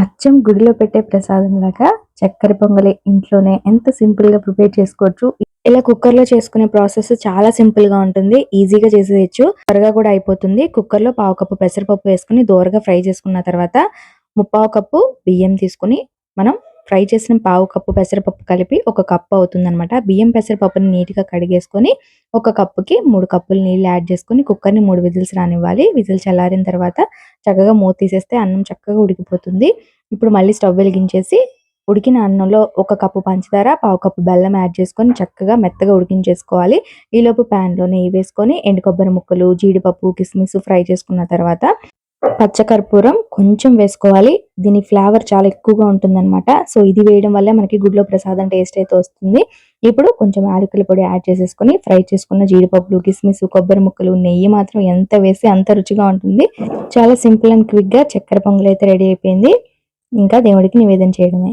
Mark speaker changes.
Speaker 1: అచ్చం గుడిలో పెట్టే ప్రసాదం లాగా చక్కెర పొంగలి ఇంట్లోనే ఎంత సింపుల్గా ప్రిపేర్ చేసుకోవచ్చు. ఇలా కుక్కర్లో చేసుకునే ప్రాసెస్ చాలా సింపుల్గా ఉంటుంది. ఈజీగా చేసేయచ్చు. త్వరగా కూడా అయిపోతుంది. కుక్కర్లో పావు కప్పు పెసరపప్పు వేసుకుని దోరగా ఫ్రై చేసుకున్న తర్వాత ముప్పావు కప్పు బియ్యం తీసుకుని మనం ఫ్రై చేసిన పావు కప్పు పెసరపప్పు కలిపి ఒక కప్పు అవుతుంది అనమాట బియ్యం పెసరపప్పుని నీట్గా కడిగేసుకొని ఒక కప్పుకి మూడు కప్పులు నీళ్ళు యాడ్ చేసుకుని కుక్కర్ని మూడు విజిల్స్ రానివ్వాలి. విజిల్ చల్లారిన తర్వాత చక్కగా మూత తీసేస్తే అన్నం చక్కగా ఉడికిపోతుంది. ఇప్పుడు మళ్ళీ స్టవ్ వెలిగించేసి ఉడికిన అన్నంలో ఒక కప్పు పంచదార పావు కప్పు బెల్లం యాడ్ చేసుకొని చక్కగా మెత్తగా ఉడికించేసుకోవాలి. ఈలోపు ప్యాన్లో లో నెయ్యి వేసుకొని ఎండు కొబ్బరి ముక్కలు జీడిపప్పు కిస్మిస్ ఫ్రై చేసుకున్న తర్వాత పచ్చకర్పూరం కొంచెం వేసుకోవాలి. దీని ఫ్లేవర్ చాలా ఎక్కువగా ఉంటుందన్నమాట. సో ఇది వేయడం వల్ల మనకి గుడ్లో ప్రసాదం టేస్ట్ అయితే వస్తుంది. ఇప్పుడు కొంచెం యాలకుల పొడి యాడ్ చేసేసుకొని ఫ్రై చేసుకున్న జీడిపప్పులు కిస్మిస్ కొబ్బరి ముక్కలు నెయ్యి మాత్రం ఎంత వేసి అంత రుచిగా ఉంటుంది. చాలా సింపుల్ అండ్ క్విక్గా చక్కెర పొంగల్ అయితే రెడీ అయిపోయింది. ఇంకా దేవుడికి నివేదన చేయడమే.